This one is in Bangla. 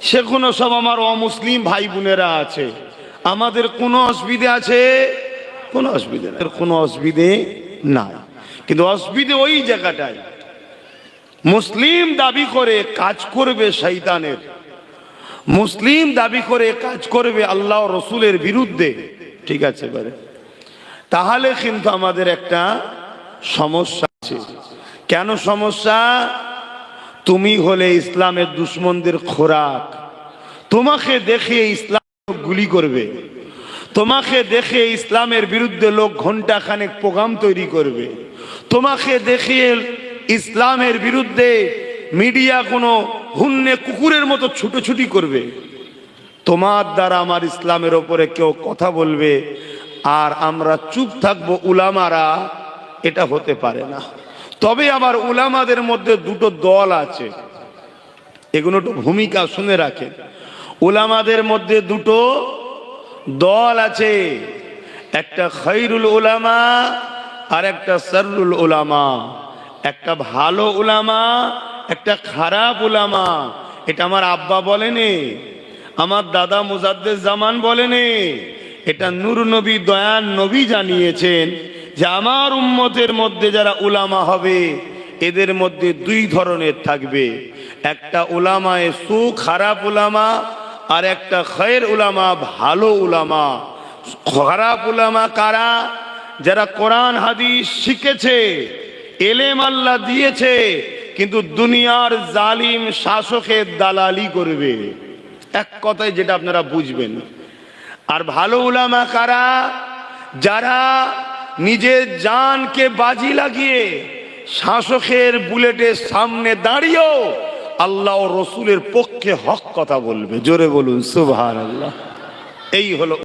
সেখানে সব আমার অমুসলিম ভাই বোনেরা আছে। আমাদের কোনো অসুবিধে আছে? কোনো অসুবিধে নাই। কোনো অসুবিধে নাই। কিন্তু অসুবিধে ওই জায়গাটায় মুসলিম দাবি করে কাজ করবে শৈতানের মুসলিম দাবি করে কাজ করবে আল্লাহ রসুলের বিরুদ্ধে। ঠিক আছে এবারে। তাহলে কিন্তু আমাদের একটা সমস্যা আছে। কেন সমস্যা? তুমি হলে ইসলামের দুশ্মনদের খোরাক। তোমাকে দেখে ইসলাম গুলি করবে। তোমাকে দেখে ইসলামের বিরুদ্ধে লোক ঘণ্টা খানেক প্রোগ্রাম তৈরি করবে। তোমাকে দেখে ইসলামের বিরুদ্ধে মিডিয়া কোনো হুন্নে কুকুরের মতো ছুটোছুটি করবে। তোমার দ্বারা আমার ইসলামের ওপরে কেউ কথা বলবে, আর আমরা চুপ থাকব উলামারা, এটা হতে পারে না। তবে আবার উলামাদের মধ্যে দুটো দল আছে। এগুলো একটু ভূমিকা শুনে রাখেন উলামাদের মধ্যে দুটো দল আছে। একটা খৈরুল উলামা আর একটা সরুল উলামা। একটা ভালো উলামা, একটা খারাপ উলামা। এটা আমার আব্বা বলেনি, আমার দাদা মুজাদ্দের জামান বলেনি। এটা নূর নবী, দয়ান নবী জানিয়েছেন। যে আমার উম্মতের মধ্যে যারা উলামা হবে, এদের মধ্যে দুই ধরনের থাকবে। একটা উলামায় সু খারাপ উলামা, আর একটা খয়ের উলামা, ভালো উলামা। খারাপ উলামা কারা? যারা কোরআন, হাদিস শিখেছে, এলেম আল্লাহ দিয়েছে, কিন্তু দুনিয়ার জালিম শাসকের দালালি করবে। এক কথায় যেটা আপনারা বুঝবেন। আর ভালো উলামা কারা? যারা নিজের জানকে বাজি লাগিয়ে শাসকের বুলেটের সামনে দাঁড়িয়েও আল্লাহ রসুলের পক্ষে হক কথা বলবে। জোরে বলুন সুবাহ আল্লাহ এই হলো